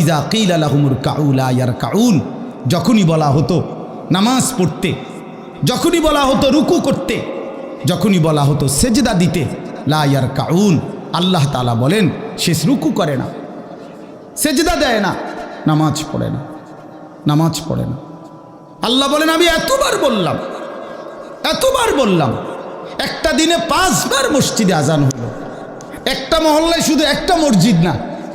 ইজা কিল আলাহুমুর cow liar কাউন যখনই বলা হতো নামাজ পড়তে, যখনই বলা হতো রুকু করতে, যখনই বলা হতো সেজদা দিতে লাইয়ার কাউন আল্লাহ তালা বলেন সে রুকু করে না। সেজদা দেয় না, নামাজ পড়ে না, নামাজ পড়ে না। আল্লাহ বলেন, আমি এতবার বললাম এতবার বললাম, একটা দিনে পাঁচবার মসজিদে আজান হলো। একটা মহল্লায় শুধু একটা মসজিদ না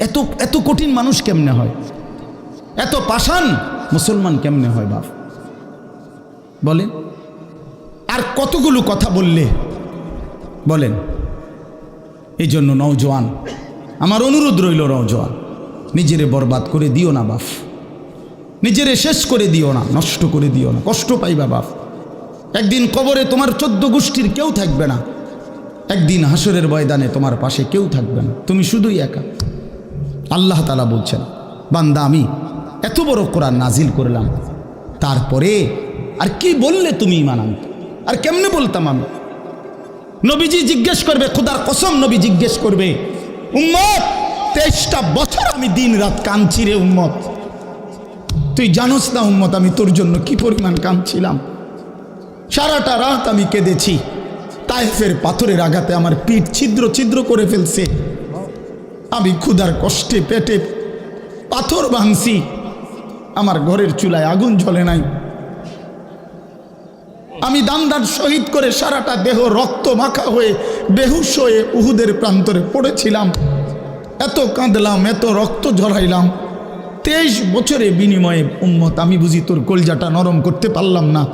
এত এত কঠিন মানুষ কেমনে হয়? এত পাষাণ মুসলমান কেমনে হয় বাপ? বলেন। আর কতগুলো কথা বললে? বলেন। এই জন্য নওজোয়ান, আমার অনুরোধ রইল নওজোয়ান, নিজেরে বরবাদ করে দিও না বাপ। নিজেরে শেষ করে দিও না, নষ্ট করে দিও না, কষ্ট পাইবা বাপ। একদিন কবরে তোমার চোদ্দ গোষ্ঠীর কেউ থাকবে না, একদিন হাসরের ময়দানে তোমার পাশে কেউ থাকবে না, তুমি শুধুই একা। আল্লাহ তালা বলছেন, বান্দা আমি এত বড় কোরআন নাজিল করলাম, তারপরে আর কি বললে তুমি ইমান আর কেমনে বলতাম আমি? নবীজি জিজ্ঞেস করবে, খুদার কসম নবী জিজ্ঞেস করবে, উম্মত, তেইশটা বছর আমি দিন রাত কাঁদছি রে উম্মত। তুই জানোস না উম্মত, আমি তোর জন্য কি পরিমাণ কাঁদছিলাম? সারাটা রাত আমি কেঁদেছি তাইফের পাথরের আঘাতে আমার পিঠ ছিদ্র ছিদ্র করে ফেলছে। আমি ক্ষুধার কষ্টে পেটে পাথর ভাঙছি। আমার ঘরের চুলায় আগুন জ্বলে নাই। আমি দামদার শহীদ করে সারাটা দেহ রক্ত মাখা হয়ে বেহুশ হয়ে উহুদের প্রান্তরে পড়েছিলাম। এত কাঁদলাম, এত রক্ত ঝরাইলাম। তেইশ বছরে বিনিময়ে উম্মত, আমি বুঝি তোর কলজাটা নরম করতে পারলাম না।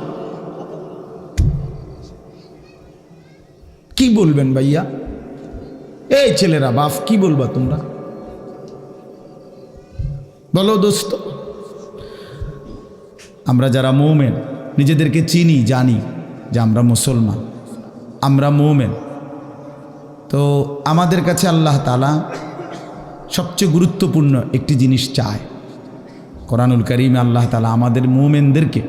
কি বলবেন ভাইয়া? এই ছেলেরা, বাপ, কি বলবা তোমরা? বলো দোস্ত, আমরা যারা মৌমেন, নিজেদেরকে চিনি, জানি যে আমরা মুসলমান, আমরা মৌমেন। তো আমাদের কাছে আল্লাহ তালা সবচেয়ে গুরুত্বপূর্ণ একটি জিনিস চায়। কোরআনুল করিম আল্লাহ তালা আমাদের মোমেনদেরকে,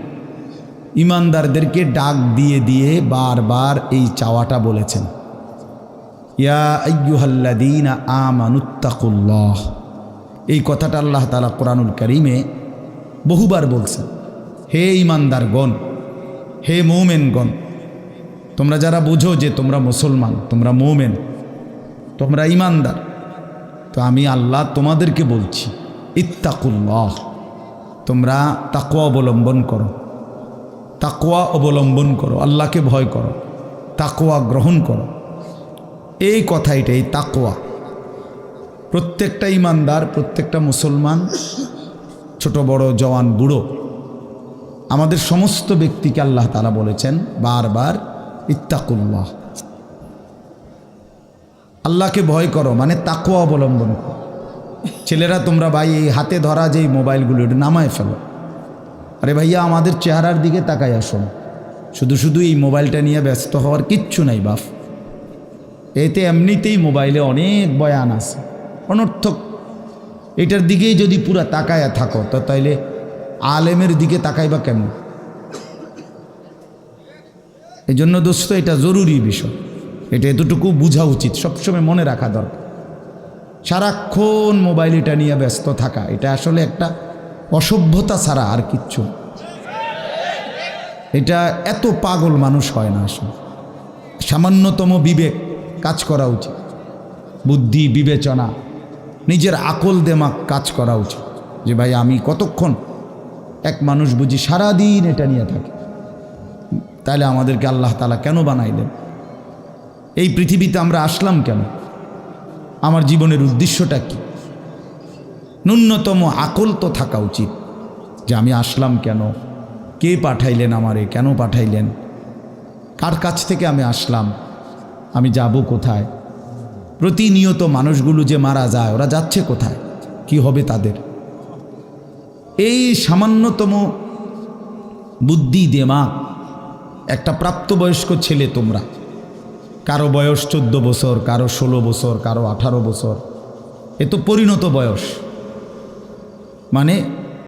ইমানদারদেরকে ডাক দিয়ে দিয়ে বারবার এই চাওয়াটা বলেছেন। ইয়া আমানুত্তাকুল্লাহ। এই কথাটা আল্লাহ তালা কোরআনুল করিমে বহুবার বলছেন। হে ইমানদারগণ হে মৌমেনগণ, তোমরা যারা বুঝো যে তোমরা মুসলমান, তোমরা মৌমেন, তোমরা ইমানদার তো আমি আল্লাহ তোমাদেরকে বলছি, ইত্তাকুল্লাহ, তোমরা তাকুয়া অবলম্বন করো। তাকুয়া অবলম্বন করো, আল্লাহকে ভয় করো। তাকুয়া গ্রহণ করো। এই কথা এটা এই তাকুয়া প্রত্যেকটা ইমানদার, প্রত্যেকটা মুসলমান, ছোট, বড়, জওয়ান, বুড়ো, আমাদের সমস্ত ব্যক্তিকে আল্লাহ তালা বলেছেন বারবার, ইত্তাকুল্লাহ। আল্লাহকে ভয় করো মানে তাকুয়া অবলম্বন করো। ছেলেরা, তোমরা ভাই, এই হাতে ধরা যেই মোবাইলগুলো, এটা নামায় ফেলো। আরে ভাইয়া, আমাদের চেহারার দিকে তাকাই আসুন। শুধু শুধু এই মোবাইলটা নিয়ে ব্যস্ত হওয়ার কিচ্ছু নাই, বাফ। এতে এমনিতেই মোবাইলে অনেক বয়ান আছে। অনর্থক। এটার দিকেই যদি পুরা তাকায়া থাকো, তো তাইলে আলেমের দিকে তাকাইবা কেমন? এই জন্য দোস্ত, এটা জরুরি বিষয়। এটা এতটুকু বোঝা উচিত, সবসময় মনে রাখা দরকার। সারাক্ষণ মোবাইল এটা নিয়ে ব্যস্ত থাকা, এটা আসলে একটা অসভ্যতা ছাড়া আর কিচ্ছু এটা এত পাগল মানুষ হয় না আসলে। সামান্যতম বিবেক। কাজ করা উচিত। বুদ্ধি, বিবেচনা, নিজের আকল দেমাক কাজ করা উচিত। যে ভাই, আমি কতক্ষণ এক মানুষ বুঝি সারাদিন এটা নিয়ে থাকে? তাহলে আমাদেরকে আল্লাহ তালা কেন বানাইলেন? এই পৃথিবীতে আমরা আসলাম কেন? আমার জীবনের উদ্দেশ্যটা কি? ন্যূনতম আকল তো থাকা উচিত যে আমি আসলাম কেন? কে পাঠাইলেন আমারে? কেন পাঠাইলেন? কার কাছ থেকে আমি আসলাম? আমি যাব কোথায়? প্রতিনিয়ত মানুষগুলো যে মারা যায়, ওরা যাচ্ছে কোথায়? কি হবে তাদের? এই সামান্যতম বুদ্ধি দেমাগ একটা প্রাপ্তবয়স্ক ছেলে তোমরা। কারও বয়স চোদ্দ বছর, কারও ষোলো বছর, কারও আঠারো বছর। এ তো পরিণত বয়স। মানে